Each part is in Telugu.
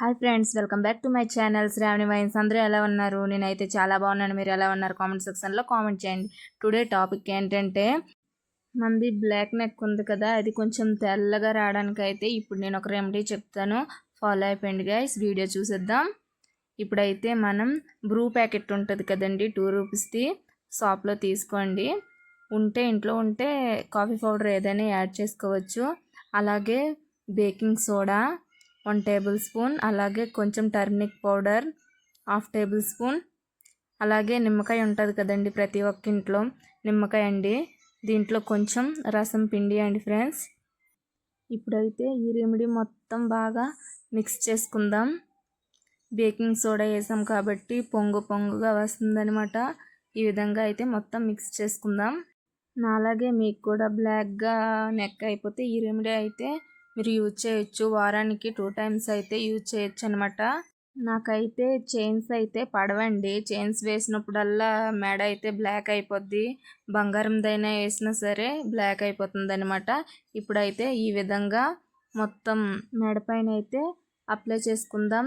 Hi friends welcome back to my channel. Sravani vines. అందరూ ఎలా ఉన్నారు? నేనైతే చాలా బాగున్నాను. మీరు ఎలా ఉన్నారు? కామెంట్ సెక్షన్లో కామెంట్ చేయండి. టుడే టాపిక్ ఏంటంటే మంది బ్లాక్ నెక్ ఉంది కదా అది కొంచెం తెల్లగా రావడానికి అయితే ఇప్పుడు నేను ఒక రెమెడీ చెప్తాను. ఫాలో అయిపోయింది గైస్ వీడియో చూసేద్దాం. ఇప్పుడైతే మనం బ్రూ ప్యాకెట్ ఉంటుంది కదండి టూ రూపీస్ది షాప్లో తీసుకోండి. ఉంటే ఇంట్లో ఉంటే కాఫీ పౌడర్ ఏదైనా యాడ్ చేసుకోవచ్చు. అలాగే baking soda one tablespoon అలాగే కొంచెం turmeric powder half tablespoon అలాగే నిమ్మకాయ ఉంటుంది కదండి ప్రతి ఒక్క ఇంట్లో నిమ్మకాయ అండి. దీంట్లో కొంచెం రసం పిండి అండి ఫ్రెండ్స్. ఇప్పుడైతే ఈ రెమెడీ మొత్తం బాగా మిక్స్ చేసుకుందాం. బేకింగ్ సోడా వేసాం కాబట్టి పొంగు పొంగుగా వస్తుందనమాట ఈ విధంగా అయితే మొత్తం మిక్స్ చేసుకుందాం. నాలాగే మీకు కూడా బ్లాక్గా నెక్ అయిపోతే ఈ రెమెడీ అయితే మీరు యూజ్ చేయొచ్చు. వారానికి టూ టైమ్స్ అయితే యూజ్ చేయొచ్చు అనమాట నాకైతే చైన్స్ అయితే పడవండి. చైన్స్ వేసినప్పుడల్లా మెడ అయితే బ్లాక్ అయిపోద్ది. బంగారందైనా వేసినా సరే బ్లాక్ అయిపోతుంది అనమాట ఇప్పుడైతే ఈ విధంగా మొత్తం మెడ పైన అయితే అప్లై చేసుకుందాం.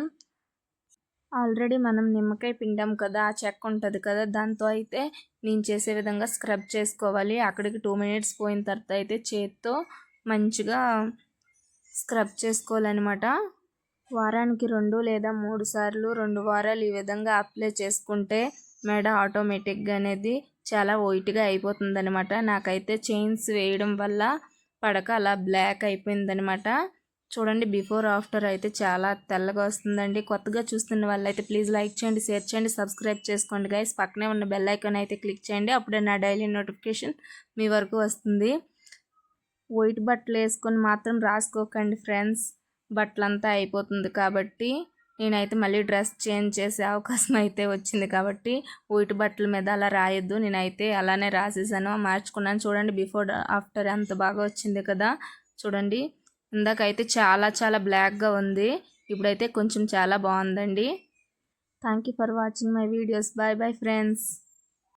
ఆల్రెడీ మనం నిమ్మకాయ పిండాం కదా ఆ చెక్క ఉంటుంది కదా దాంతో అయితే నేను చేసే విధంగా స్క్రబ్ చేసుకోవాలి. అక్కడికి టూ మినిట్స్ పోయిన తర్వాత అయితే చేత్తో మంచిగా స్క్రబ్ చేసుకోవాలన్నమాట. వారానికి రెండు లేదా మూడు సార్లు రెండు వారాలు ఈ విధంగా అప్లై చేసుకుంటే మెడ ఆటోమేటిక్గా అనేది చాలా వైట్గా అయిపోతుందనమాట నాకైతే చైన్స్ వేయడం వల్ల పడక అలా బ్లాక్ అయిపోయిందనమాట చూడండి బిఫోర్ ఆఫ్టర్ అయితే చాలా తెల్లగా వస్తుందండి. కొత్తగా చూస్తున్న వాళ్ళైతే ప్లీజ్ లైక్ చేయండి షేర్ చేయండి సబ్స్క్రైబ్ చేసుకోండి. గైస్ పక్కనే ఉన్న బెల్ ఐకాన్ అయితే క్లిక్ చేయండి. అప్పుడే నా డైలీ నోటిఫికేషన్ మీ వరకు వస్తుంది. వైట్ బట్టలు వేసుకొని మాత్రం రాసుకోకండి ఫ్రెండ్స్. బట్టలంతా అయిపోతుంది కాబట్టి నేనైతే మళ్ళీ డ్రెస్ చేంజ్ చేసే అవకాశం అయితే వచ్చింది కాబట్టి వైట్ బట్టల మీద అలా రాయొద్దు. నేనైతే అలానే రాసేసాను. మార్చుకున్నాను. చూడండి బిఫోర్ ఆఫ్టర్ అంత బాగా వచ్చింది కదా. చూడండి. ఇందాకైతే చాలా చాలా బ్లాక్గా ఉంది. ఇప్పుడైతే కొంచెం చాలా బాగుందండి. Thank you for watching my videos bye bye friends